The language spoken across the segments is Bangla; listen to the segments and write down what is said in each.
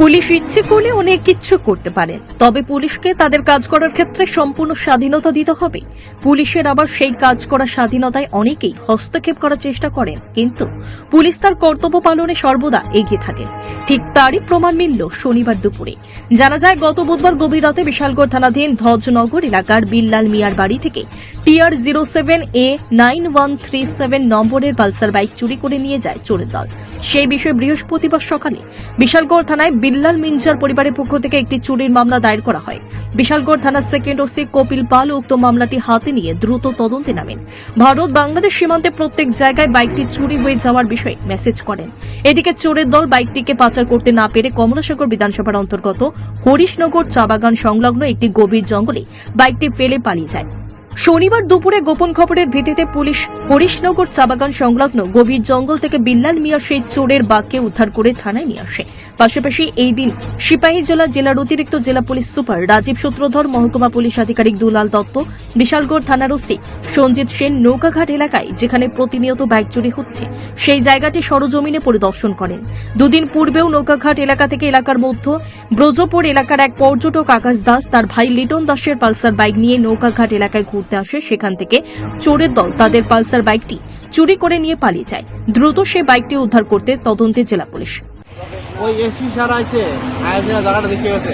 পুলিশ ইচ্ছে করলে অনেক কিছু করতে পারে। তবে পুলিশকে তাদের কাজ করার ক্ষেত্রে সম্পূর্ণ স্বাধীনতা দিতে হবে। পুলিশের আবার সেই কাজ করার স্বাধীনতায় অনেকেই হস্তক্ষেপ করার চেষ্টা করেন। কিন্তু পুলিশ তার কর্তব্য পালনে সর্বদা এগিয়ে থাকেন। ঠিক তারই প্রমাণ মিলল শনিবার দুপুরে। জানা যায়, গত বুধবার গভীর রাতে বিশালগড় থানাধীন ধ্বজনগর এলাকার বিল্লাল মিয়ার বাড়ি থেকে TR zero seven A nine one three seven নম্বরের পালসার বাইক চুরি করে নিয়ে যায় চোরের দল। সেই বিষয়ে বৃহস্পতিবার সকালে বিশালগড় থানায় বিল্লাল মিঞ্জার পরিবারের পক্ষ থেকে একটি চুরির মামলা দায়ের করা হয়। বিশালগড় থানার সেকেন্ড ওসি কপিল পাল উক্ত মামলাটি হাতে নিয়ে দ্রুত তদন্তে নামেন। ভারত বাংলাদেশ সীমান্তে প্রত্যেক জায়গায় বাইকটি চুরি হয়ে যাওয়ার বিষয়ে মেসেজ করেন। এদিকে চোরের দল বাইকটিকে পাচার করতে না পেরে কমলাসাগর বিধানসভার অন্তর্গত হরিশনগর চা বাগান সংলগ্ন একটি গভীর জঙ্গলে বাইকটি ফেলে পালিয়ে যায়। শনিবার দুপুরে গোপন খবরের ভিত্তিতে পুলিশ হরিশনগর চাবাগান সংলগ্ন গভীর জঙ্গল থেকে বিল্লাল মিয়া সেই চোরের বাঘকে উদ্ধার করে থানায় নিয়ে আসে। পাশাপাশি এই দিন সিপাহীজলা জেলার অতিরিক্ত জেলা পুলিশ সুপার রাজীব সূত্রধর, মহকুমা পুলিশ আধিকারিক দুলাল দত্ত, বিশালগড় থানার ওসি সঞ্জিত সেন নৌকাঘাট এলাকায় যেখানে প্রতিনিয়ত বাইক চুরি হচ্ছে, সেই জায়গাটি সরজমিনে পরিদর্শন করেন। দুদিন পূর্বেও নৌকাঘাট এলাকা থেকে এলাকার মধ্য ব্রজপুর এলাকার এক পর্যটক আকাশ দাস তার ভাই লিটন দাসের পালসার বাইক নিয়ে নৌকাঘাট এলাকায় ঘুরতে আসে। সেখান থেকে চোরের দল তাদের পালসার বাইকটি চুরি করে নিয়ে পালিয়ে যায়। দ্রুত সে বাইকটি উদ্ধার করতে তদন্তে জেলা পুলিশ। ওই এসপি স্যার আইছে আইসে জায়গাটা দেখে গেছে।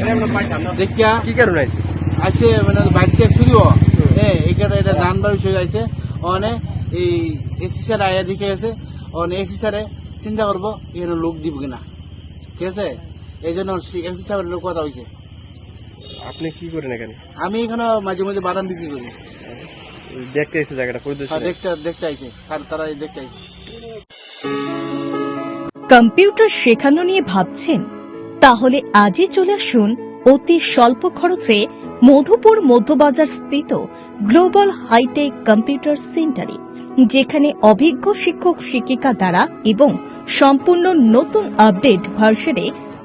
দেখিয়া কি কারণে আছে আইসে মানে হ্যাঁ এখানে এটা ধান বাড়ি চলে ওখানে এই এসপি স্যার আয়া দেখে গেছে। ওখানে এসপি স্যারে চিন্তা করব এখানে লোক দিব কিনা? ঠিক আছে? এই জন্য এসপি স্যারের কথা হয়েছে আপনি কি করেন এখানে? আমি এখানে মাঝে মাঝে বাদাম বিক্রি করি। দেখতে এসে জায়গাটা পরিদর্শন দেখতে দেখতে আইছে। স্যার তারা দেখতে আইছে। কম্পিউটার শেখানো নিয়ে ভাবছেন? তাহলে আজই চলে আসুন অতি স্বল্প খরচে মধুপুর মধ্যবাজার স্থিত গ্লোবাল হাইটেক কম্পিউটার সেন্টারে যেখানে অভিজ্ঞ শিক্ষক শিক্ষিকা দ্বারা এবং সম্পূর্ণ নতুন আপডেট ভার্সনে